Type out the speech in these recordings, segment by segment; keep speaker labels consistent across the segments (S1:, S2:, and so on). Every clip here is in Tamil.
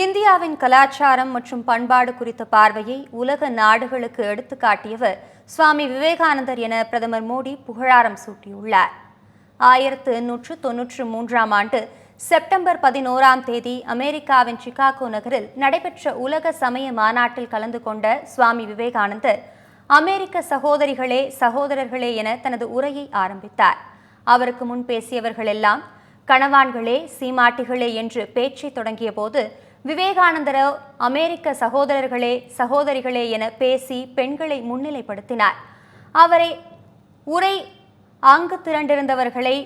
S1: இந்தியாவின் கலாச்சாரம் மற்றும் பண்பாடு குறித்த பார்வையை உலக நாடுகளுக்கு எடுத்துக்காட்டியவர் சுவாமி விவேகானந்தர் என பிரதமர் மோடி புகழாரம் சூட்டியுள்ளார். ஆயிரத்து எண்ணூற்று தொன்னூற்று மூன்றாம் ஆண்டு செப்டம்பர் பதினோராம் தேதி அமெரிக்காவின் சிகாகோ நகரில் நடைபெற்ற உலக சமய மாநாட்டில் கலந்து கொண்ட சுவாமி விவேகானந்தர் அமெரிக்க சகோதரிகளே சகோதரர்களே என தனது உரையை ஆரம்பித்தார். அவருக்கு முன் பேசியவர்கள் எல்லாம் கணவான்களே சீமாட்டிகளே என்று பேச்சை தொடங்கிய போது விவேகானந்தரோ அமெரிக்க சகோதரர்களே சகோதரிகளே என பேசி பெண்களை முன்னிலைப்படுத்தினார். அவரை உரை அங்கு திரண்டிருந்தவர்களை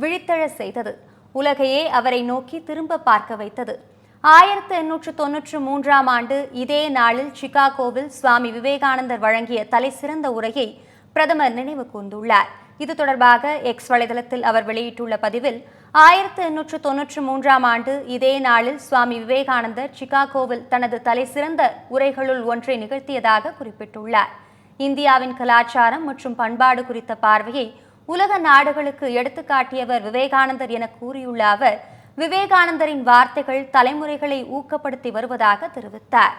S1: விழித்தழ செய்தது. உலகையே அவரை நோக்கி திரும்ப பார்க்க வைத்தது. ஆயிரத்தி எண்ணூற்று தொன்னூற்று மூன்றாம் ஆண்டு இதே நாளில் சிகாகோவில் சுவாமி விவேகானந்தர் வழங்கிய தலைசிறந்த உரையை பிரதமர் நினைவு கூர்ந்துள்ளார். இது தொடர்பாக எக்ஸ் வலைதளத்தில் அவர் வெளியிட்டுள்ள பதிவில் ஆயிரத்து எண்ணூற்று தொன்னூற்று மூன்றாம் ஆண்டு இதே நாளில் சுவாமி விவேகானந்தர் சிகாகோவில் தனது தலைசிறந்த உரைகளுள் ஒன்றை நிகழ்த்தியதாக குறிப்பிட்டுள்ளார். இந்தியாவின் கலாச்சாரம் மற்றும் பண்பாடு குறித்த பார்வையை உலக நாடுகளுக்கு எடுத்துக்காட்டியவர் விவேகானந்தர் என கூறியுள்ள அவர் விவேகானந்தரின் வார்த்தைகள் தலைமுறைகளை ஊக்கப்படுத்தி வருவதாக தெரிவித்தார்.